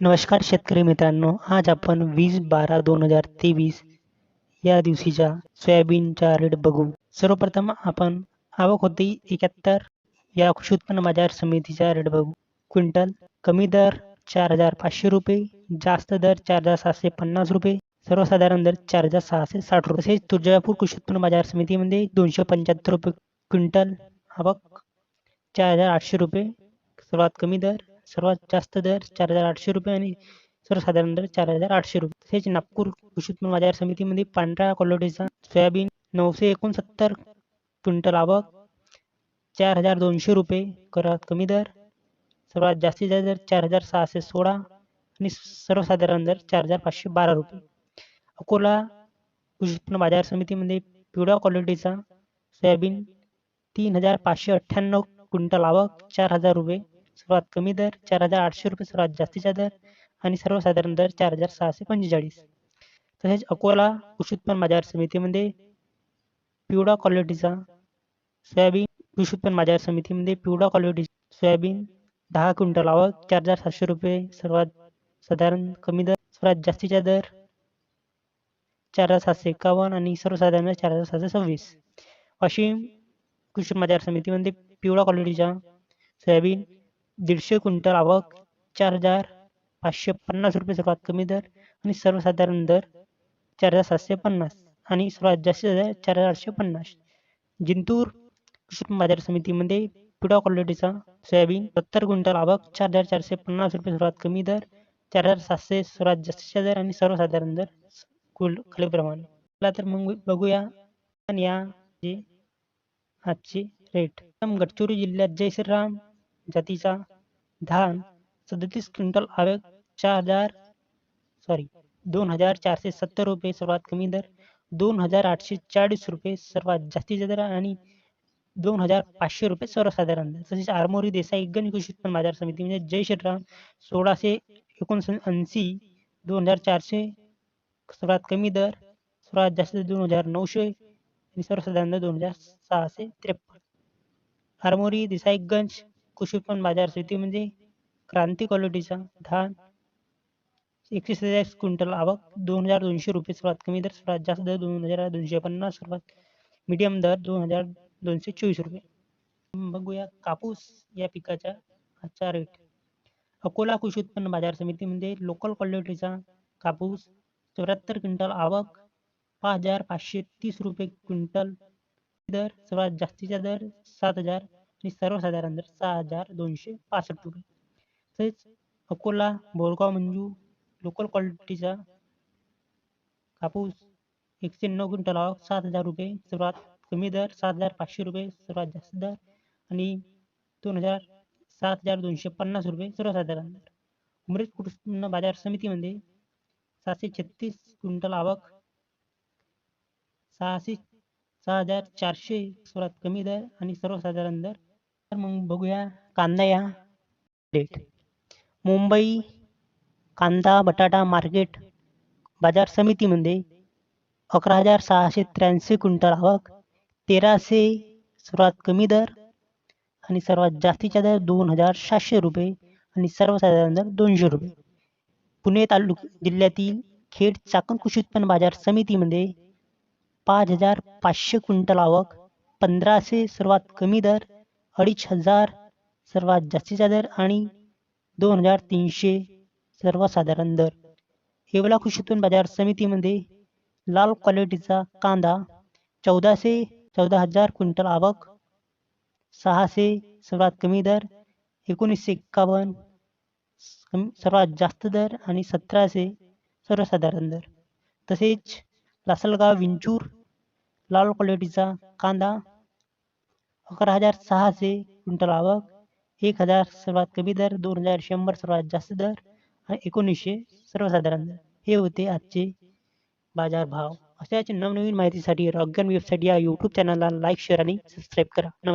नमस्कार शेतकरी मित्रांनो आज आपण वीस बारा दोन हजार तेवीस या दिवशीच्या सोयाबीनचा रेट बघू. सर्वप्रथम आपण आवक होती एकाहत्तर या कृषी उत्पन्न बाजार समितीचा रेट बघू. क्विंटल कमी दर चार हजार पाचशे रुपये जास्त दर चार हजार सहाशे पन्नास रुपये सर्वसाधारण दर चार हजार सहाशे साठ रुपये. तसेच तुळजापूर कृषी उत्पन्न बाजार समितीमध्ये दोनशे पंच्याहत्तर रुपये क्विंटल आवक चार हजार आठशे रुपये सर्वात कमी दर सर्वात जास्त दर चार हजार आठशे रुपये आणि सर्वसाधारण दर चार हजार आठशे रुपये. तसेच नागपूर कृषी उत्पन्न बाजार समितीमध्ये पांढऱ्या क्वालिटीचा सोयाबीन नऊशे एकोणसत्तर क्विंटल आवक चार हजार दोनशे रुपये करात कमी दर सर्वात जास्तीचा दर चार हजार सहाशे सोळा आणि सर्वसाधारण दर चार हजार पाचशे बारा रुपये. अकोला कृषी उत्पन्न बाजार समितीमध्ये पिवळ्या क्वालिटीचा सोयाबीन तीन हजार पाचशे अठ्ठ्याण्णव क्विंटल आवक चार हजार रुपये सर्वात कमी दर चार हजार आठशे रुपये सर्वात जास्तीचा दर आणि सर्वसाधारण दर चार हजार सहाशे पंचेचाळीस. तसेच अकोला कृषी उत्पन्न बाजार समितीमध्ये पिवळा क्वालिटीचा सोयाबीन कृषी उत्पन्न बाजार समितीमध्ये पिवळा क्वालिटी सोयाबीन दहा क्विंटल आवक चार हजार सातशे रुपये सर्वात साधारण कमी दर सर्वात जास्तीचा दर चार हजार सातशे एकावन्न आणि सर्वसाधारण चार हजार सातशे सव्वीस. वाशिम कृषी बाजार समितीमध्ये पिवळा क्वालिटीचा सोयाबीन दीडशे क्विंटल आवक चार हजार पाचशे पन्नास रुपये सर्वात कमी दर आणि सर्वसाधारण दर चार हजार सातशे पन्नास आणि सर्वात जास्त दर चार हजार आठशे पन्नास. जिंतूर कृषी बाजार समितीमध्ये पिवळा क्वालिटीचा सोयाबीन सत्तर क्विंटल आवक चार हजार चारशे पन्नास रुपये सर्वात कमी दर चार हजार सातशे सर्वात जास्तीचा दर आणि सर्वसाधारण दर कुल खालीप्रमाणे चला तर मग बघूया आणि या जे आजचे रेट गडचिरोली जिल्ह्यात जय श्रीराम जातीचा धान सदतीस क्विंटल आवक चार हजार सॉरी दोन हजार चारशे सत्तर रुपये सर्वात कमी दर दोन हजार आठशे चाळीस रुपये सर्वात जास्तीचा दर आणि दोन हजार पाचशे रुपये सर्वसाधारण दर. तसेच आरमोरी देसाई गण कृषी उत्पन्न बाजार समिती म्हणजे जय श्रीराम सोळाशे एकोणऐंशी दोन हजार चारशे सर्वात कमी दर सर्वात जास्त दोन हजार नऊशे आणि सर्वसाधारण दर दोन हजार सहाशे त्रेपन्न. आरमोरी देसाईगंज कृषी उत्पन्न बाजार समिती म्हणजे क्रांती क्वालिटीचा धान एकशे सत्तेचाळीस क्विंटल आवक दोन हजार दोनशे रुपये सर्वात कमी दर सर्वात जास्त दर दोन हजार दोनशे पन्नास सर्वात मीडियम दर दोन हजार दोनशे चोवीस रुपये. बघूया कापूस या पिकाचा आजचा रेट अकोला कृषी उत्पन्न बाजार समितीमध्ये म्हणजे लोकल क्वालिटीचा कापूस चौऱ्याहत्तर क्विंटल आवक पाच हजार पाचशे तीस रुपये क्विंटल दर सर्वात जास्तीचा दर सात हजार आणि सर्वसाधारण दर सहा हजार दोनशे पासष्ट रुपये. तसेच अकोला बोरगाव मंजू लोकल क्वालिटीचा कापूस एकशे नऊ क्विंटल आवक सात हजार रुपये सर्वात कमी दर सात हजार पाचशे रुपये सर्वात जास्त दर आणि दोन हजार सात हजार दोनशे पन्नास रुपये सर्वसाधारण दर. उमरेज कृष्ण बाजार समितीमध्ये सहाशे छत्तीस क्विंटल आवक सहाशे सहा हजार चारशे सर्वात कमी दर आणि सर्वसाधारण दर तर मग बघूया. कांदा या. रेट मुंबई कांदा बटाटा मार्केट बाजार समितीमध्ये अकरा हजार सहाशे त्र्याऐंशी क्विंटल आवक. तेराशे सर्वात कमी दर आणि सर्वात जास्तीचा दर दोन हजार सातशे रुपये आणि सर्वसाधारण दर दोनशे रुपये. पुणे तालुक जिल्ह्यातील खेड चाकण कृषी उत्पन्न बाजार समितीमध्ये पाच हजार पाचशे क्विंटल आवक. पंधराशे सर्वात कमी दर अडीच हजार सर्वात जास्तीचा दर आणि दोन हजार तीनशे सर्वसाधारण दर. येवला कृषीतून बाजार समितीमध्ये लाल क्वालिटीचा कांदा चौदाशे चौदा हजार क्विंटल आवक सहाशे सर्वात कमी दर एकोणीसशे एक्कावन्न सर्वात जास्त दर आणि सतराशे सर्वसाधारण दर. तसेच लासलगाव विंचूर लाल क्वालिटीचा कांदा अकरा हजार सहाशे क्विंटल आवक एक हजार सर्वात कमी दर दोन हजार शंभर सर्वात जास्त दर आणि एकोणीसशे सर्वसाधारण दर. हे होते आजचे बाजारभाव अशाच नवनवीन माहितीसाठी रॉगन वेबसाईट या यूट्यूब चॅनलला लाईक शेअर आणि सबस्क्राईब करा. नमस्कार.